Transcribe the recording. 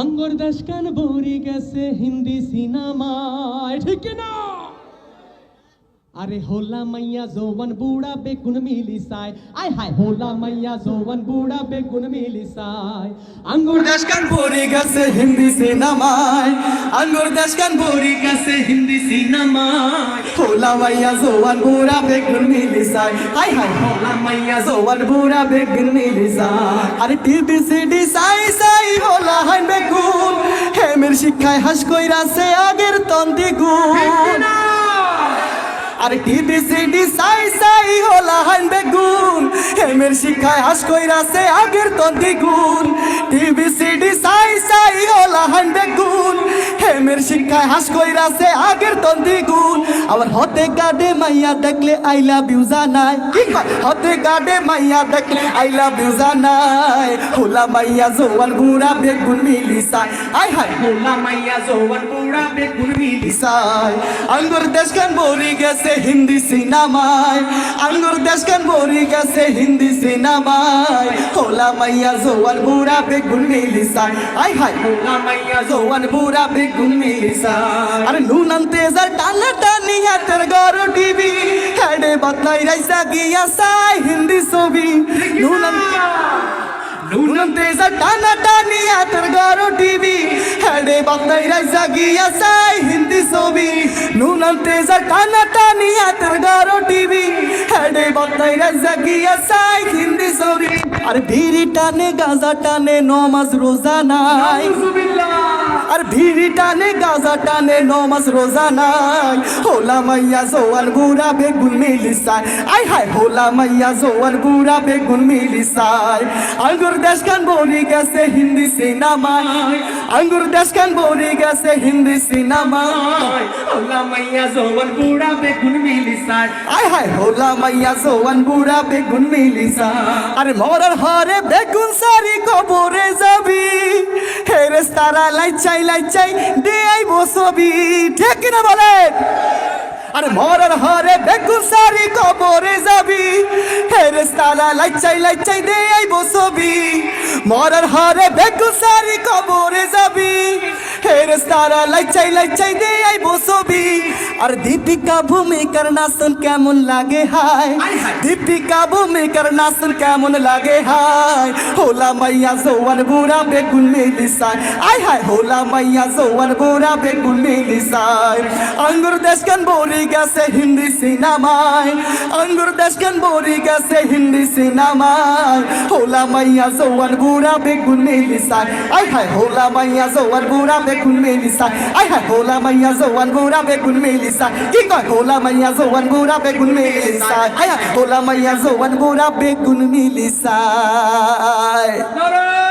আঙ্গর দেশকান বরি গেছে হিন্দি সিনেমায়, ঠিক না? আরে হোলা মাইয়া জোবন বুড়া বেগুন মিলি সাই আয় হায়, হোলা মাইয়া জোবন বুড়া বেগুন মিলি সাই আঙ্গুর দেশকান ভরে গেছে হিন্দি সিনেমায়। আঙ্গুর দেশকান ভরে গেছে হিন্দি সিনেমায়। হোলা মাইয়া জোয়ান বুড়া বেগুন মিলিসাই হাই হাই হোলা মাইয়া জোয়ান বুড়া বেগুন মিলিসাই আরে টিভি, সিডি, সাই সাই, হোলা হাই হেমের শিক্ষায় হাস কইরাছে আগের তন্দি গুণ আর টিভি সিডি সাই সাই হলা হান বেগুন। হেমের শিক্ষায় হাস কইরাছে আগের তন্দি গুণ টিভি সিডি সাই সাই হলা হান বেগুন। হেমের শিখায় হাস কইরাছে আগের তন্দি গুণ আবার হতে গাডে মাইয়া দেখলে আই লাভ ইউ জানাই। কি হতে গাডে মাইয়া দেখলে আই লাভ ইউ জানাই। হোলা মাইয়া জোয়ান গুড়া বেগুন মিলিসাই আই হাই। হোলা মাইয়া জোয়ান গুড়া বেগুন মিলিসাই আঙ্গুর দেশখান বরি গেছে হিন্দি সিনেমায়? আঙ্গুর দেশখান বরি গেছে হিন্দি সিনেমায়? হোলা মাইয়া জোয়ান বুড়া বেগুন মিলিসাই আই হাই। হোলা মাইয়া জোয়ান বুড়া বেগুন আরে নুনান তেজার টানা টানি হাতের গর টিভি। হেডে বদলাই রাইসা গিয়া সাই হিন্দি ছবি। নুনান নুনান তেজা টানা টানি হাতের গর টিভি। হেডে বদলাই রাইসা গিয়া সাই হিন্দি ছবি। নুনান তেজা টানা টানি হাতের গর টিভি। হেডে বদলাই রাইসা গিয়া সাই হিন্দি ছবি। আর ভিড়ি টানে গাজা টানে নমাজ রোজা নাই। আর ভিড়ি টানে, গাজা টানে, নমাজ রোজা নাই। হোলা মাইয়া জোয়ান বুড়া বেগুন মিলিসাই আই হাই হোলা মাইয়া জোয়ান বুড়া বেগুন মিলিসাই আঙ্গুর দেশখান বলি গেছে হিন্দি সিনেমায়। আঙ্গুর দেশখান বলি গেছে হিন্দি সিনেমায়। হোলা মাইয়া জোয়ান বুড়া বেগুন মিলিসাই আই হাই হোলা মাইয়া জোয়ান বুড়া বেগুন মিলিসাই আরে মরার হরে বেগুন সারি কবরে তারা লাইচাই লাইচাই দে আই বসবি ঠিক কিনা বলেন আরে মরার হরে বেগুন সারি কবরে যাবি হেরে তারা লাইচাই লাইচাই দে আই বসবি মরার হরে বেগুন সারি কবরে যাবি হেরেস তারা লাইচাই লাইচাই দে আই বসবি আর দীপিকা ভূমিকার নাচন কেমন লাগে হায় দীপিকা ভূমিকার নাচন কেমন লাগে হায় হোলা মাইয়া জোয়ান বুড়া বেগুন মিলিসাই আই হায় হোলা মাইয়া জোয়ান বুড়া বেগুন মিলিসাই আঙ্গুর দেশকান বলি গেছে হিন্দি সিনেমায় আঙ্গুর দেশকান বলি গেছে হিন্দি সিনেমায় হোলা মাইয়া জোয়ান বুড়া বেগুন মিলিসাই আই হায় হোলা মাইয়া জোয়ান বুড়া বেগুন মেলিসা। আই হ্যাঁ হোলা মাইয়া, জোয়ান বুড়া বেগুন মেলিসা। কি কয়, হোলা মাইয়া, জোয়ান বুড়া বেগুন মেলিসা। আই হ্যাঁ হোলা মাইয়া, জোয়ান বুড়া বেগুন মিলিসাই নারে